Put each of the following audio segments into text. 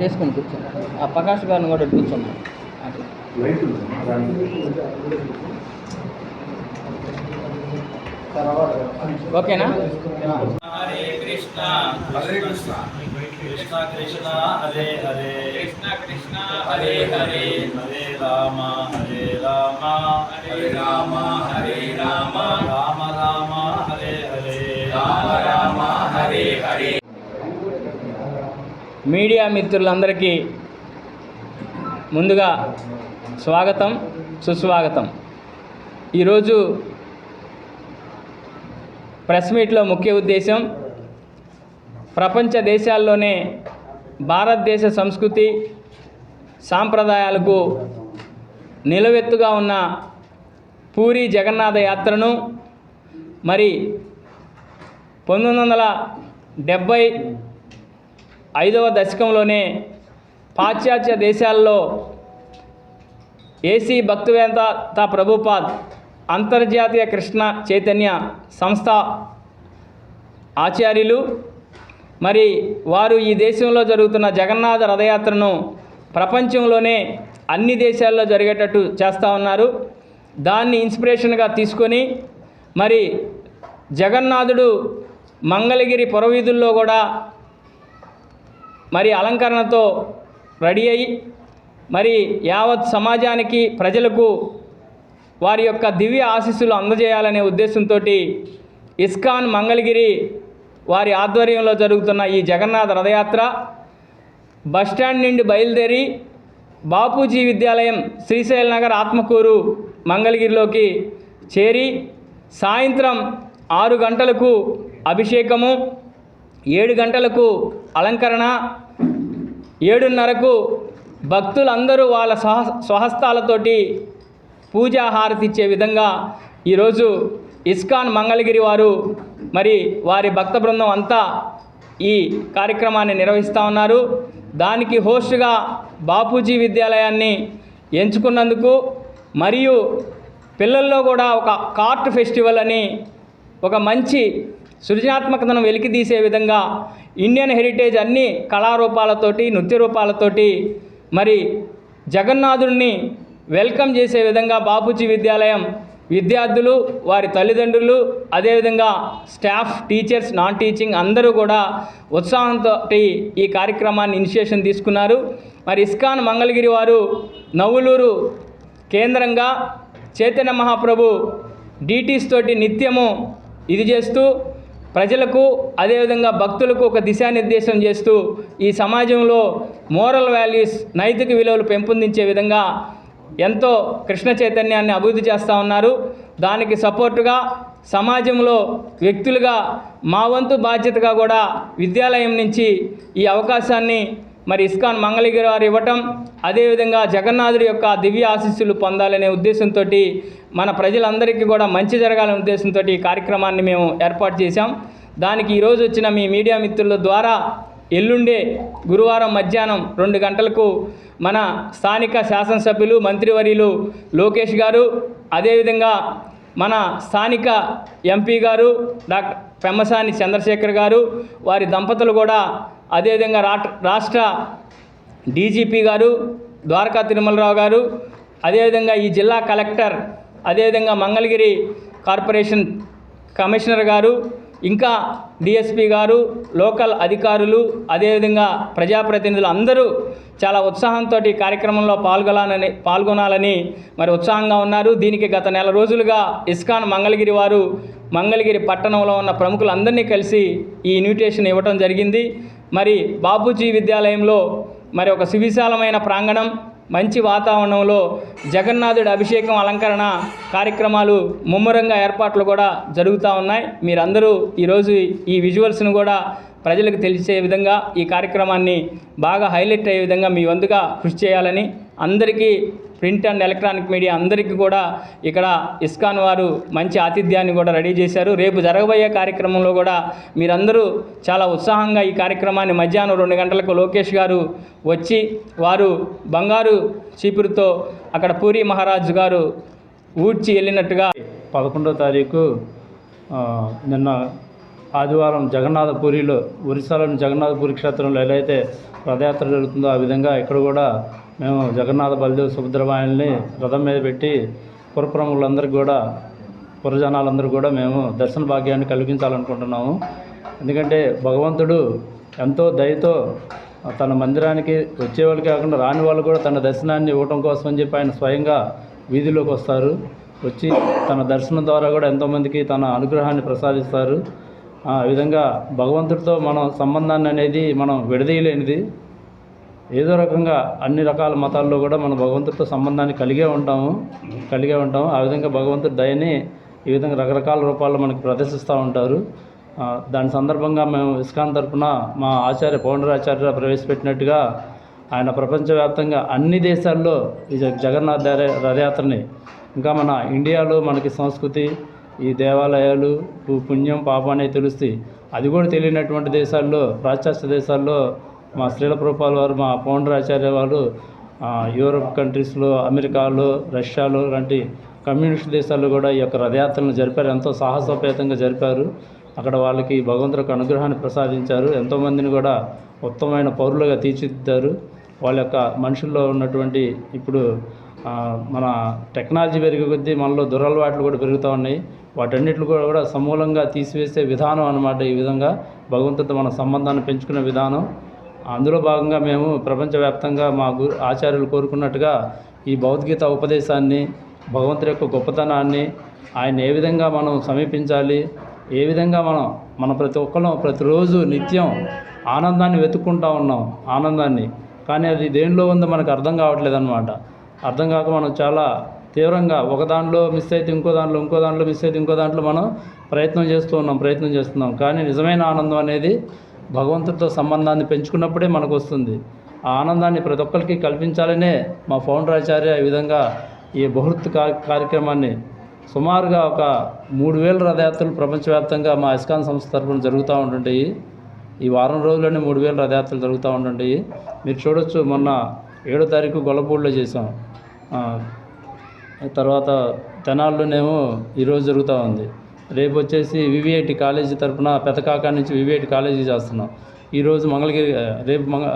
వేసుకొని కూర్చోండి ఆ ప్రకాష్ గారిని కూడా అట్లా ఓకేనా? హరే కృష్ణ హరే కృష్ణ. కృష్ణ కృష్ణ హరే హరే. కృష్ణ కృష్ణ హరే. హరే. హరే రామ హరే రామ. హరే రామ హరే రామ. రామ రామ హరే హరే. రామ రామ హరే హరే. మీడియా మిత్రులందరికీ ముందుగా స్వాగతం సుస్వాగతం. ఈరోజు ప్రెస్ మీట్లో ముఖ్య ఉద్దేశం ప్రపంచ దేశాల్లోనే భారతదేశ సంస్కృతి సాంప్రదాయాలకు నిలవెత్తుగా ఉన్న పూరి జగన్నాథ యాత్రను మరి పంతొమ్మిది వందల డెబ్భై ఐదవ దశకంలోనే పాశ్చాత్య దేశాల్లో ఏసీ భక్తివేదాంత ప్రభుపాద్ అంతర్జాతీయ కృష్ణ చైతన్య సంస్థ ఆచార్యులు. మరి వారు ఈ దేశంలో జరుగుతున్న జగన్నాథ రథయాత్రను ప్రపంచంలోనే అన్ని దేశాల్లో జరిగేటట్టు చేస్తూ ఉన్నారు. దాన్ని ఇన్స్పిరేషన్గా తీసుకొని మరి జగన్నాథుడు మంగళగిరి పురవీధుల్లో కూడా మరి అలంకరణతో రెడీ అయ్యి మరి యావత్ సమాజానికి ప్రజలకు వారి యొక్క దివ్య ఆశీస్సులు అందజేయాలనే ఉద్దేశంతో ఇస్కాన్ మంగళగిరి వారి ఆధ్వర్యంలో జరుగుతున్న ఈ జగన్నాథ రథయాత్ర బస్టాండ్ నుండి బయలుదేరి బాపూజీ విద్యాలయం శ్రీశైల నగర్ ఆత్మకూరు మంగళగిరిలోకి చేరి సాయంత్రం ఆరు గంటలకు అభిషేకము ఏడు గంటలకు అలంకరణ ఏడున్నరకు భక్తులందరూ వాళ్ళ స్వహ స్వహస్తాలతోటి పూజా హారతి ఇచ్చే విధంగా ఈరోజు ఇస్కాన్ మంగళగిరి వారు మరి వారి భక్త బృందం అంతా ఈ కార్యక్రమాన్ని నిర్వహిస్తూ ఉన్నారు. దానికి హోస్ట్గా బాపూజీ విద్యాలయాన్ని ఎంచుకున్నందుకు మరియు పిల్లల్లో కూడా ఒక కార్ట్ ఫెస్టివల్ అని ఒక మంచి సృజనాత్మకతను వెలికితీసే విధంగా ఇండియన్ హెరిటేజ్ అన్ని కళారూపాలతోటి నృత్య రూపాలతోటి మరి జగన్నాథుడిని వెల్కమ్ చేసే విధంగా బాపూజీ విద్యాలయం విద్యార్థులు వారి తల్లిదండ్రులు అదేవిధంగా స్టాఫ్ టీచర్స్ నాన్ టీచింగ్ అందరూ కూడా ఉత్సాహంతో ఈ కార్యక్రమాన్ని ఇనిషియేషన్ తీసుకున్నారు. మరి ఇస్కాన్ మంగళగిరి వారు నవ్వులూరు కేంద్రంగా చైతన్య మహాప్రభు డీటీస్ తోటి నిత్యము ఇది చేస్తూ ప్రజలకు అదేవిధంగా భక్తులకు ఒక దిశానిర్దేశం చేస్తూ ఈ సమాజంలో మోరల్ వాల్యూస్ నైతిక విలువలు పెంపొందించే విధంగా ఎంతో కృష్ణ చైతన్యాన్ని అభివృద్ధి చేస్తూ ఉన్నారు. దానికి సపోర్టుగా సమాజంలో వ్యక్తులుగా మా వంతు బాధ్యతగా కూడా విద్యాలయం నుంచి ఈ అవకాశాన్ని మరి ఇస్కాన్ మంగళగిరి వారు ఇవ్వటం అదేవిధంగా జగన్నాథుడి యొక్క దివ్య ఆశీస్సులు పొందాలనే ఉద్దేశంతో మన ప్రజలందరికీ కూడా మంచి జరగాలనే ఉద్దేశంతో ఈ కార్యక్రమాన్ని మేము ఏర్పాటు చేశాం. దానికి ఈరోజు వచ్చిన మీ మీడియా మిత్రుల ద్వారా ఎల్లుండే గురువారం మధ్యాహ్నం రెండు గంటలకు మన స్థానిక శాసనసభ్యులు మంత్రివర్యులు లోకేష్ గారు అదేవిధంగా మన స్థానిక ఎంపీ గారు డాక్టర్ పెమ్మసాని చంద్రశేఖర్ గారు వారి దంపతులు కూడా అదేవిధంగా రాష్ట్ర రాష్ట్ర డీజీపీ గారు ద్వారకా తిరుమలరావు గారు అదేవిధంగా ఈ జిల్లా కలెక్టర్ అదేవిధంగా మంగళగిరి కార్పొరేషన్ కమిషనర్ గారు ఇంకా డిఎస్పి గారు లోకల్ అధికారులు అదేవిధంగా ప్రజాప్రతినిధులు అందరూ చాలా ఉత్సాహంతో ఈ కార్యక్రమంలో పాల్గొనాలని పాల్గొనాలని మరి ఉత్సాహంగా ఉన్నారు. దీనికి గత నెల రోజులుగా ఇస్కాన్ మంగళగిరి వారు మంగళగిరి పట్టణంలో ఉన్న ప్రముఖులందరినీ కలిసి ఈ ఇన్విటేషన్ ఇవ్వటం జరిగింది. మరి బాపూజీ విద్యాలయంలో మరి ఒక సువిశాలమైన ప్రాంగణం మంచి వాతావరణంలో జగన్నాథుడి అభిషేకం అలంకరణ కార్యక్రమాలు ముమ్మరంగా ఏర్పాట్లు కూడా జరుగుతూ ఉన్నాయి. మీరందరూ ఈరోజు ఈ విజువల్స్ను కూడా ప్రజలకు తెలిసే విధంగా ఈ కార్యక్రమాన్ని బాగా హైలైట్ అయ్యే విధంగా మీ వంతుగా కృషి చేయాలని అందరికీ ప్రింట్ అండ్ ఎలక్ట్రానిక్ మీడియా అందరికీ కూడా ఇక్కడ ఇస్కాన్ వారు మంచి ఆతిథ్యాన్ని కూడా రెడీ చేశారు. రేపు జరగబోయే కార్యక్రమంలో కూడా మీరందరూ చాలా ఉత్సాహంగా ఈ కార్యక్రమాన్ని మధ్యాహ్నం రెండు గంటలకు లోకేష్ గారు వచ్చి వారు బంగారు చీపురుతో అక్కడ పూరి మహారాజు గారు ఊడ్చి వెళ్ళినట్టుగా పదకొండో తారీఖు నిన్న ఆదివారం జగన్నాథపూరిలో ఒరిస్సాలోని జగన్నాథపురి క్షేత్రంలో ఎలా అయితే రథయాత్ర జరుగుతుందో ఆ విధంగా ఇక్కడ కూడా మేము జగన్నాథ బలదేవ్ సుభద్రవాహిల్ని రథం మీద పెట్టి పురప్రముఖులందరికీ కూడా పురజనాలందరూ కూడా మేము దర్శన భాగ్యాన్ని కలిగించాలనుకుంటున్నాము. ఎందుకంటే భగవంతుడు ఎంతో దయతో తన మందిరానికి వచ్చే వాళ్ళు కాకుండా రాని వాళ్ళు కూడా తన దర్శనాన్ని ఇవ్వటం కోసం అని చెప్పి ఆయన స్వయంగా వీధిలోకి వస్తారు. వచ్చి తన దర్శనం ద్వారా కూడా ఎంతోమందికి తన అనుగ్రహాన్ని ప్రసాదిస్తారు. ఆ విధంగా భగవంతుడితో మనం సంబంధాన్ని అనేది మనం విడదీయలేనిది. ఏదో రకంగా అన్ని రకాల మతాల్లో కూడా మన భగవంతుడితో సంబంధాన్ని కలిగే ఉంటాము కలిగే ఉంటాము. ఆ విధంగా భగవంతుడి దయని ఈ విధంగా రకరకాల రూపాల్లో మనకి ప్రదర్శిస్తూ ఉంటారు. దాని సందర్భంగా మేము ఇస్కాన్ తరఫున మా ఆచార్య పౌండరాచార్య ప్రవేశపెట్టినట్టుగా ఆయన ప్రపంచవ్యాప్తంగా అన్ని దేశాల్లో ఈ జ- జగన్నాథ్ రథయాత్రని ఇంకా మన ఇండియాలో మనకి సంస్కృతి ఈ దేవాలయాలు పుణ్యం పాపం అనేది తెలుస్తాయి అది కూడా తెలియనటువంటి దేశాల్లో పాశ్చాత్య దేశాల్లో మా శ్రీల వారు మా పౌండరాచార్య వారు యూరప్ కంట్రీస్లో అమెరికాలో రష్యాలో లాంటి కమ్యూనిస్ట్ దేశాల్లో కూడా ఈ యొక్క రథయాత్రలను జరిపారు. ఎంతో సాహసోపేతంగా జరిపారు. అక్కడ వాళ్ళకి భగవంతుడు అనుగ్రహాన్ని ప్రసాదించారు. ఎంతోమందిని కూడా ఉత్తమమైన పౌరులుగా తీర్చిదిద్దారు. వాళ్ళ యొక్క మనుషుల్లో ఉన్నటువంటి ఇప్పుడు మన టెక్నాలజీ పెరిగే కొద్దీ మనలో దురలవాట్లు కూడా పెరుగుతూ ఉన్నాయి. వాటన్నిటిని కూడా కూడా సమూలంగా తీసివేసే విధానం అన్నమాట ఈ విధంగా. భగవంతుడితో మన సంబంధాన్ని పెంచుకునే విధానం. అందులో భాగంగా మేము ప్రపంచవ్యాప్తంగా మా గురు ఆచార్యులు కోరుకున్నట్టుగా ఈ భగవద్గీత ఉపదేశాన్ని భగవంతుడి యొక్క గొప్పతనాన్ని ఆయన ఏ విధంగా మనం సమీపించాలి ఏ విధంగా మనం మన ప్రతి ఒక్కరం ప్రతిరోజు నిత్యం ఆనందాన్ని వెతుక్కుంటా ఉన్నాం ఆనందాన్ని. కానీ అది దేనిలో ఉందో మనకు అర్థం కావట్లేదు అనమాట అర్థం కాక మనం చాలా తీవ్రంగా ఒక దాంట్లో మిస్ అయితే ఇంకో దాంట్లో ఇంకో దాంట్లో మిస్ అయితే ఇంకో దాంట్లో మనం ప్రయత్నం చేస్తూ ఉన్నాం ప్రయత్నం చేస్తున్నాం. కానీ నిజమైన ఆనందం అనేది భగవంతుడితో సంబంధాన్ని పెంచుకున్నప్పుడే మనకు వస్తుంది ఆ ఆనందాన్ని ప్రతి ఒక్కరికి కల్పించాలనే మా ఫౌండర్ ఆచార్య ఈ విధంగా ఈ బహుత్ కార్యక్రమాన్ని సుమారుగా ఒక మూడు వేల రథయాత్రలు ప్రపంచవ్యాప్తంగా మా ఇస్కాన్ సంస్థ తరఫున జరుగుతూ ఉంటుంటాయి ఈ వారం రోజుల్లోనే మూడు వేల రథయాత్రలు జరుగుతూ ఉంటుంటాయి మీరు చూడొచ్చు మొన్న ఏడో తారీఖు గొల్లపూడిలో చేసాం తర్వాత తెనాల్లోనేమో ఈరోజు జరుగుతూ ఉంది. రేపు వచ్చేసి వివిఐటి కాలేజీ తరఫున పెతకాక నుంచి వివిఐటి కాలేజీ చేస్తున్నాం. ఈరోజు మంగళగిరి రేపు మంగ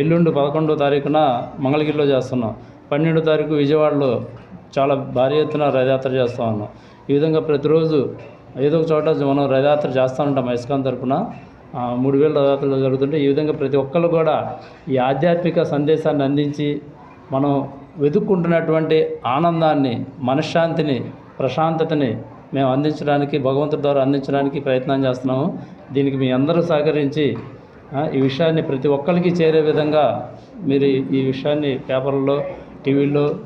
ఎల్లుండి పదకొండో తారీఖున మంగళగిరిలో చేస్తున్నాం. పన్నెండో తారీఖు విజయవాడలో చాలా భారీ ఎత్తున రథయాత్ర చేస్తూ ఉన్నాం. ఈ విధంగా ప్రతిరోజు ఏదో ఒక చోట మనం రథయాత్ర చేస్తూ ఉంటాం ఇస్కాన్ తరఫున మూడు వేల రథయాత్రలు జరుగుతుంటే ఈ విధంగా ప్రతి ఒక్కరు కూడా ఈ ఆధ్యాత్మిక సందేశాన్ని అందించి మనం వెతుక్కుంటున్నటువంటి ఆనందాన్ని మనశ్శాంతిని ప్రశాంతతని మేము అందించడానికి భగవంతుడి ద్వారా అందించడానికి ప్రయత్నం చేస్తున్నాము. దీనికి మీ అందరూ సహకరించి ఈ విషయాన్ని ప్రతి ఒక్కరికి చేరే విధంగా మీరు ఈ- విషయాన్ని పేపర్లలో టీవీల్లో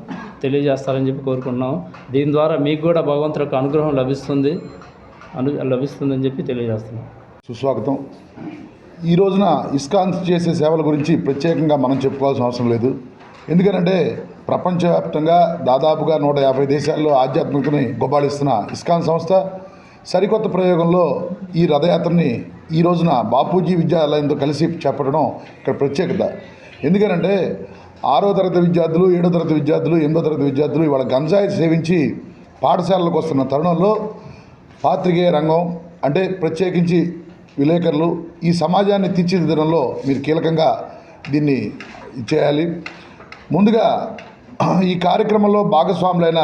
తెలియజేస్తారని చెప్పి కోరుకుంటున్నాం దీని ద్వారా మీకు కూడా భగవంతుడి యొక్క అనుగ్రహం లభిస్తుంది అను లభిస్తుందని చెప్పి తెలియజేస్తున్నాం. సుస్వాగతం. ఈ రోజున ఇస్కాన్ చేసే సేవల గురించి ప్రత్యేకంగా మనం చెప్పుకోవాల్సిన అవసరం లేదు. ఎందుకంటే ప్రపంచవ్యాప్తంగా దాదాపుగా నూట యాభై దేశాల్లో ఆధ్యాత్మికతని గొబ్బాళిస్తున్న ఇస్కాన్ సంస్థ సరికొత్త ప్రయోగంలో ఈ రథయాత్రని ఈ రోజున బాపూజీ విద్యాలయంతో కలిసి చేపట్టడం ఇక్కడ ప్రత్యేకత. ఎందుకనంటే ఆరో తరగతి విద్యార్థులు ఏడో తరగతి విద్యార్థులు ఎనిమిదో తరగతి విద్యార్థులు ఇవాళ గంజాయి సేవించి పాఠశాలలకు వస్తున్న తరుణంలో పాత్రికేయ రంగం అంటే ప్రత్యేకించి విలేకరులు ఈ సమాజాన్ని తీర్చిదిద్దడంలో మీరు కీలకంగా దీన్ని చేయాలి. ముందుగా ఈ కార్యక్రమంలో భాగస్వాములైన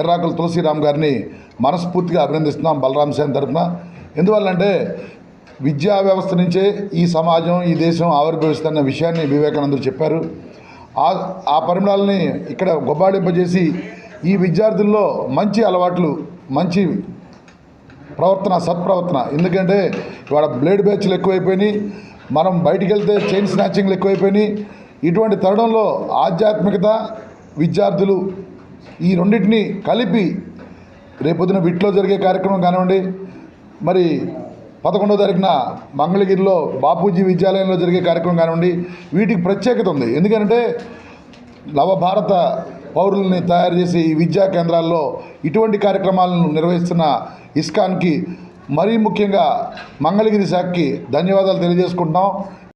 ఎర్రాకుల తులసిరామ్ గారిని మనస్ఫూర్తిగా అభినందిస్తున్నాం బలరాం సేన్ తరఫున. ఎందువల్లంటే విద్యా వ్యవస్థ నుంచే ఈ సమాజం ఈ దేశం ఆవిర్భవిస్తున్న విషయాన్ని వివేకానందుడు చెప్పారు. ఆ ఆ పరిమళాలని ఇక్కడ గొబ్బాడింపజేసి ఈ విద్యార్థుల్లో మంచి అలవాట్లు మంచి ప్రవర్తన సత్ప్రవర్తన. ఎందుకంటే ఇవాళ బ్లేడ్ బ్యాచ్లు ఎక్కువైపోయినాయి మనం బయటికి వెళ్తే చైన్ స్నాచింగ్లు ఎక్కువైపోయినాయి ఇటువంటి తరుణంలో ఆధ్యాత్మికత విద్యార్థులు ఈ రెండింటిని కలిపి రేపొద్దున విట్లో జరిగే కార్యక్రమం కానివ్వండి మరి పదకొండో తారీఖున మంగళగిరిలో బాపూజీ విద్యాలయంలో జరిగే కార్యక్రమం కానివ్వండి వీటికి ప్రత్యేకత ఉంది. ఎందుకంటే నవభారత పౌరుల్ని తయారు చేసే ఈ విద్యా కేంద్రాల్లో ఇటువంటి కార్యక్రమాలను నిర్వహిస్తున్న ఇస్కాన్కి మరీ ముఖ్యంగా మంగళగిరి శాఖకి ధన్యవాదాలు తెలియజేసుకుంటున్నాం.